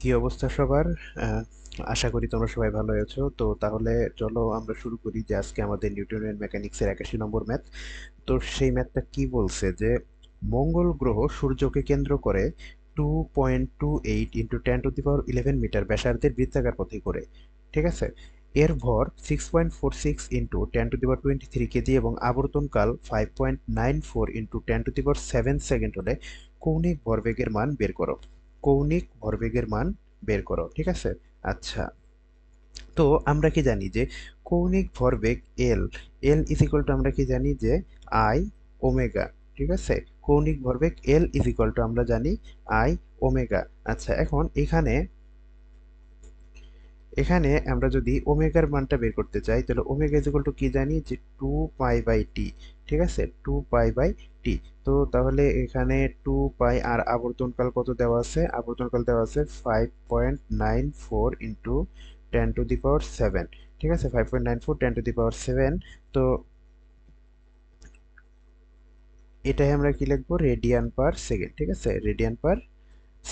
কি অবস্থা সবার? আশা করি তোমরা সবাই ভালো আছো। তো তাহলে চলো আমরা শুরু করি যে আজকে আমাদের নিউটনের মেকানিক্সের একাশি নম্বর ম্যাথ। তো সেই ম্যাথটা কি বলছে যে মঙ্গল গ্রহ সূর্যকে কেন্দ্র করে two point two eight into ten to the power eleven meter ব্যাসার্ধের বৃত্তাকার পথে করে ঠিক আছে? এর ভর six point four six into ten to the power twenty three kg এবং আবর্তনকাল five point nine four into ten to the power seven second হলে কৌণিক ভরবেগের মান বের করো। কৌণিক ভরবেগের মান বের করো, ঠিক আছে? আচ্ছা। তো আমরা কি জানি যে কৌণিক ভরবেগ এল এল ইজ টু আমরা কি জানি যে আই ওমেগা ঠিক আছে? কৌণিক ভরবেগ এল ইজ টু আমরা জানি আই ওমেগা আচ্ছা এখন এখানে এখানে আমরা যদি ওমেগার মানটা বের করতে চাই, তাহলে ওমেগা ইজ ইকুয়াল টু কি জানি? যে টু পাই বাই টি ঠিক আছে? টু পাই বাই টি তো তাহলে এখানে টু পাই আর আবর্তনকাল কত দেওয়া আছে? আবর্তনকাল দেওয়া আছে five point nine four into ten to the power seven ঠিক আছে? Five point nine four ten to the power seven তো এটাই আমরা কি লিখব? রেডিয়ান পার সেকেন্ড ঠিক আছে? রেডিয়ান পার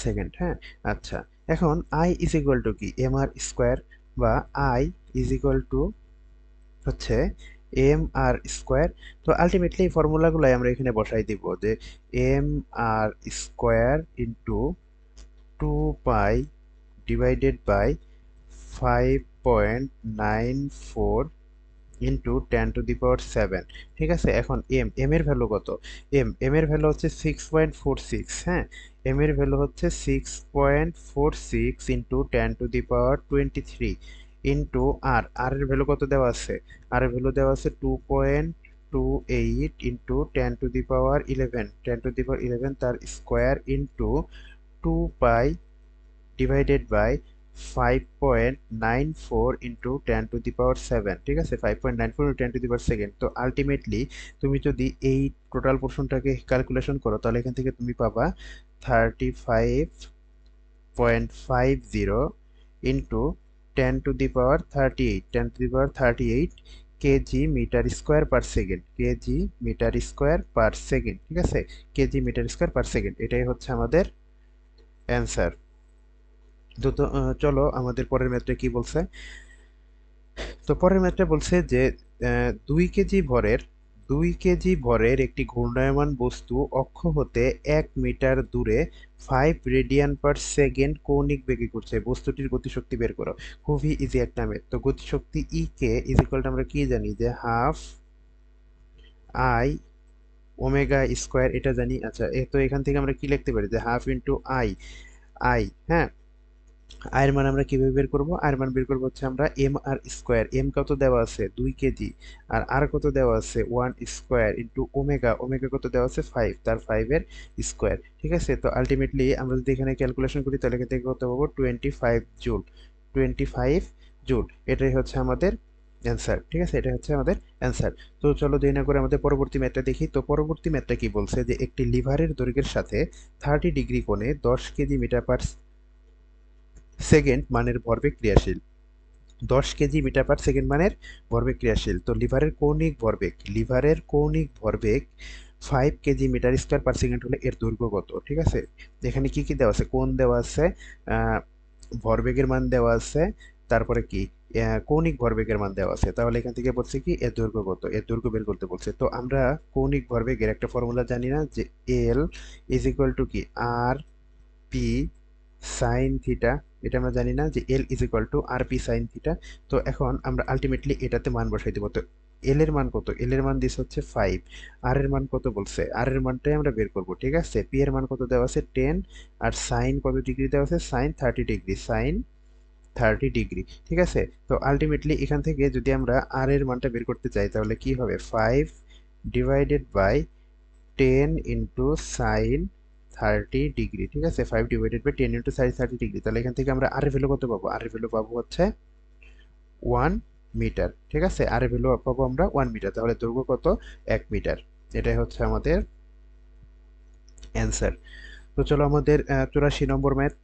সেকেন্ড হ্যাঁ? আচ্ছা। এখন আই ইজ ইকুয়াল টু কি? এম আর স্কোয়ার বা আই ইজ ইকুয়াল টু হচ্ছে এম আর স্কোয়ার তো আলটিমেটলি এই ফর্মুলাগুলোই আমরা এখানে বসাই দিব যে M R square into two pi divided by five point nine four into ten to the power seven ঠিক আছে? এখন এম এম এর ভ্যালু কত? এম এম এর ভ্যালু হচ্ছে সিক্স পয়েন্ট ফোর সিক্স হ্যাঁ? এম এর ভ্যালু হচ্ছে six point four six into ten to the power twenty three into R R এর ভ্যালু কত দেওয়া আছে? আর এর ভ্যালু দেওয়া আছে two point two eight into ten to the power eleven ten to the power eleven তার square into two pi divided by five point nine four into ten to the power seven ঠিক আছে? Five point nine four ten to the second তো ultimately তুমি যদি এই total পোর্শনটাকে calculation করো, তাহলে এখান থেকে তুমি পাবা thirty five point five zero into ten to the power thirty eight ten to the power thirty eight kg meter square per second kg meter square per second ঠিক আছে? Kg meter square per second এটাই হচ্ছে আমাদের answer তো চলো আমাদের পরের ম্যাথটা কি বলছে? তো পরের ম্যাথটা বলছে যে দুই কেজি ভরের, দুই কেজি ভরের একটি ঘূর্ণায়মান বস্তু অক্ষ হতে এক মিটার দূরে ফাইভ রেডিয়ান পার সেকেন্ড কৌণিক বেগে ঘুরছে। বস্তুটির গতিশক্তি বের করো। খুবই ইজি একটা ম্যাথ তো গতিশক্তি ই কে ইজ ইকুয়াল আমরা কি জানি যে হাফ আই ওমেগা স্কোয়ার এটা জানি। আচ্ছা এ তো এখান থেকে আমরা কি লিখতে পারি যে হাফ ইন্টু আই আই হ্যাঁ? আয়ের মান আমরা কীভাবে বের করব? আয়ের মান বের করব হচ্ছে আমরা এম আর স্কোয়ার এম কত দেওয়া আছে? দুই কেজি। আর আর কত দেওয়া আছে? One square into omega omega কত দেওয়া আছে? ফাইভ তার ফাইভের স্কোয়ার ঠিক আছে? তো আলটিমেটলি আমরা যদি এখানে ক্যালকুলেশন করি, তাহলে এখান থেকে কত পাবো? Twenty five joule twenty five joule এটাই হচ্ছে আমাদের অ্যান্সার ঠিক আছে? এটা হচ্ছে আমাদের অ্যান্সার তো চলো দেরি না করে আমাদের পরবর্তী ম্যাথটা দেখি। তো পরবর্তী ম্যাথটা কি বলছে? যে একটি লিভারের দৈর্ঘ্যের সাথে থার্টি ডিগ্রি কোণে দশ কেজি মিটার পার সেকেন্ড মানের ভরবেগ ক্রিয়াশীল। দশ কেজি মিটার পার সেকেন্ড মানের ভরবেগ ক্রিয়াশীল। তো লিভারের কৌণিক ভরবেগ লিভারের কৌণিক ভরবেগ five kg meter square per second হলে এর দৈর্ঘ্য কত? ঠিক আছে? এখানে কি কি দেওয়া আছে? কোন দেওয়া আছে ভরবেগের মান দেওয়া আছে, তারপরে কি? কৌণিক ভরবেগের মান দেওয়া আছে। তাহলে এখান থেকে বলছে কি? এর দৈর্ঘ্য কত? এর দৈর্ঘ্য বের করতে বলছে। তো আমরা কৌণিক ভরবেগের একটা ফর্মুলা জানি না যে এল ইজ ইকুয়াল টু কি? আর পি সাইন থিটা এটা আমরা জানি না যে L is equal to R P sine theta তো এখন আমরা আলটিমেটলি এটাতে মান বসাই দেবো। তো এল এর মান কত? এল এর মান দিস হচ্ছে ফাইভ আর এর মান কত বলছে? আর এর মানটাই আমরা বের করব, ঠিক আছে? পি এর মান কত দেওয়া আছে? টেন আর সাইন কত ডিগ্রি দেওয়া আছে? Sine thirty degree sine thirty degree ঠিক আছে? তো আলটিমেটলি এখান থেকে যদি আমরা আর এর মানটা বের করতে চাই, তাহলে কি হবে? Five divided by ten into sine thirty degree ঠিক আছে? Five divided by ten into sine thirty degree তাহলে এখান থেকে আমরা আর ভ্যালু কত পাবো? আর ভ্যালু পাবো হচ্ছে ওয়ান মিটার ঠিক আছে? আর ভ্যালু পাবো আমরা ওয়ান মিটার তাহলে দৈর্ঘ্য কত? এক মিটার এটাই হচ্ছে আমাদের অ্যান্সার তো চলো আমাদের চুরাশি নম্বর ম্যাথ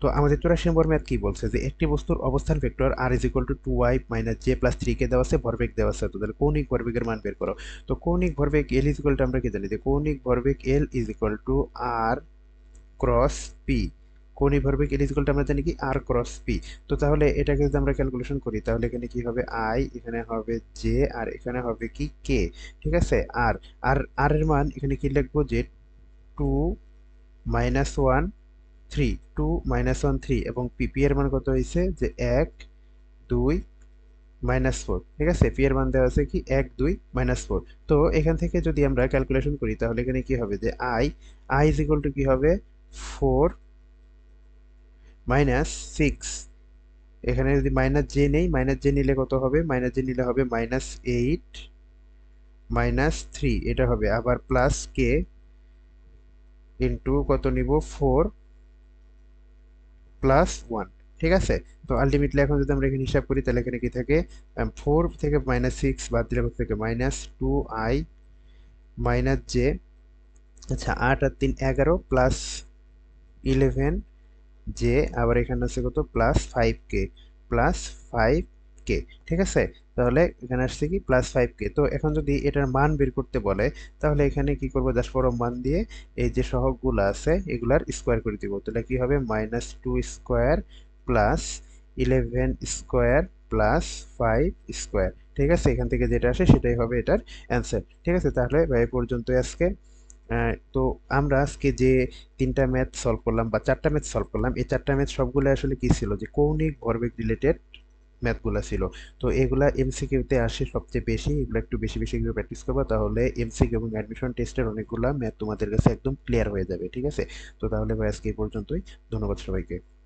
তো আমাদের চুরাশি নম্বর ম্যাথ কি বলছে যে, একটি বস্তুর অবস্থান vector R is equal to two Y minus J plus three K দেওয়া আছে, ভরবেগ দেওয়া আছে। তো তাহলে কৌণিক ভরবেগের মান বের করো। তো কৌণিক ভরবেগ এল ইজ ইকুয়াল টু আমরা কি জানি যে, কৌণিক ভরবেগ L is equal to R cross P কৌণিক ভরবেগ এল ইজিক্যালটা আমরা জানি কি আর ক্রস পি তো তাহলে এটাকে যদি আমরা ক্যালকুলেশন করি, তাহলে এখানে কি হবে আই এখানে হবে জে আর এখানে হবে কি কে ঠিক আছে? আর আর আর এর মান এখানে কি লিখব? যে two minus one three two minus one three এবং পি এর মান কত হয়েছে? যে এক, দুই মাইনাস ফোর ঠিক আছে? পি এর মান দেওয়া আছে কি? এক, দুই মাইনাস ফোর তো এখান থেকে যদি আমরা ক্যালকুলেশন করি, তাহলে এখানে কি হবে? যে I I is equal to কি হবে? ফোর মাইনাস সিক্স এখানে যদি মাইনাস জে নেই মাইনাস জে নিলে কত হবে? মাইনাস জে নিলে হবে মাইনাস এইট মাইনাস থ্রি এটা হবে। আবার প্লাস কে ইন্টু কত নিব? ফোর প্লাস ওয়ান ঠিক আছে? তো আলটিমেটলি এখন যদি আমরা এখানে হিসাব করি, তাহলে এখানে কি থাকে? ফোর থেকে মাইনাস সিক্স বাদ দিলে কত থেকে? Minus two I minus J আচ্ছা আট আর তিন এগারো প্লাস ইলেভেন জে আবার এখানে আছে কত? Plus five K plus five K ঠিক আছে? তাহলে এখানে আসছে কি? প্লাস ফাইভ কে তো এখন যদি এটার মান বের করতে বলে, তাহলে এখানে কি করব? জাস্ট বড় মান দিয়ে এই যে সহগগুলো আছে, এগুলার স্কোয়ার করে দিব। তাহলে কি হবে? Minus two square plus eleven square plus five square ঠিক আছে? এখান থেকে যেটা আসে, সেটাই হবে এটার অ্যান্সার ঠিক আছে? তাহলে ভাই পর্যন্তই আজকে। তো আমরা আজকে যে তিনটা ম্যাথ সলভ করলাম বা চারটা ম্যাথ সলভ করলাম, এই চারটা ম্যাথ সবগুলো আসলে কি ছিল? যে কৌণিক ভরবেগ রিলেটেড ম্যাথগুলো ছিল। তো এগুলা এমসিকিউতে আসে সবচেয়ে বেশি, এগুলো একটু বেশি বেশি করে প্র্যাকটিস করবা, তাহলে এমসিকিউ এবং অ্যাডমিশন টেস্টের অনেকগুলো ম্যাথ তোমাদের কাছে একদম ক্লিয়ার হয়ে যাবে, ঠিক আছে? তো তাহলে ভাই আজকে এই পর্যন্তই, ধন্যবাদ সবাইকে।